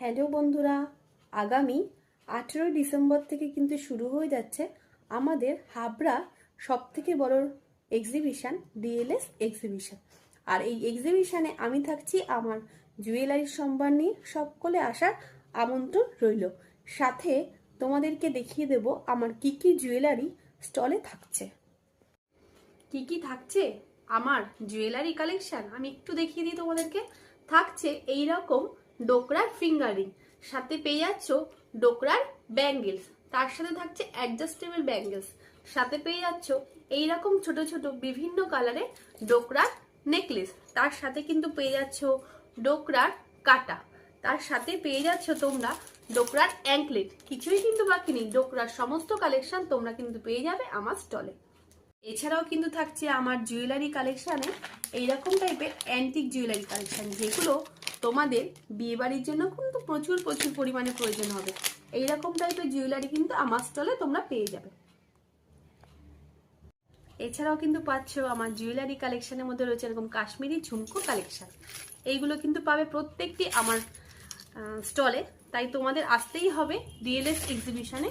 Hello বন্ধুরা, আগামী আঠেরোই ডিসেম্বর থেকে কিন্তু শুরু হয়ে যাচ্ছে আমাদের হাবড়া সব থেকে বড় এক্সিবিশন ডিএলএস এক্সিবিশন আর এই এক্সিবিশনে আমি থাকছি আমার জুয়েলারির সম্ভার নিয়ে। সকলে আসার আমন্ত্রণ রইল। সাথে তোমাদেরকে দেখিয়ে দেব আমার কি কি জুয়েলারি স্টলে থাকছে। কি কি থাকছে? আমার জুয়েলারি কালেকশন আমি একটু দেখিয়ে দিই তোমাদেরকে। থাকছে এই রকম ডোকরার ফিঙ্গারিং, সাথে পেয়ে যাচ্ছ ডোকরার ব্যাঙ্গেলস, তার সাথে থাকছে অ্যাডজাস্টেবল ব্যাঙ্গেলস সাথে পেয়ে যাচ্ছ এই রকম ছোট ছোট বিভিন্ন কালারের ডোকরার নেকলেস তার সাথে কিন্তু পেয়ে যাচ্ছ ডোকরার কাটা, তার সাথে পেয়ে যাচ্ছ তোমরা ডোকরার অ্যাঙ্কলেট কিছুই কিন্তু বাকি নেই, ডোকরার সমস্ত কালেকশন তোমরা কিন্তু পেয়ে যাবে আমার স্টলে এছাড়াও কিন্তু থাকছে আমার জুয়েলারি কালেকশানে এইরকম টাইপের অ্যান্টিক জুয়েলারি কালেকশন যেগুলো তোমাদের বিয়ে বাড়ির জন্য কিন্তু প্রচুর প্রচুর পরিমাণে প্রয়োজন হবে। এইরকম টাইপের জুয়েলারি কিন্তু আমার স্টলে তোমরা পেয়ে যাবে। এছাড়াও কিন্তু পাচ্ছ আমার জুয়েলারি কালেকশনের মধ্যে রয়েছে এরকম কাশ্মীরি ঝুমকো কালেকশন এইগুলো কিন্তু পাবে প্রত্যেকটি আমার স্টলে তাই তোমাদের আসতেই হবে ডিএলএস এক্সিবিশনে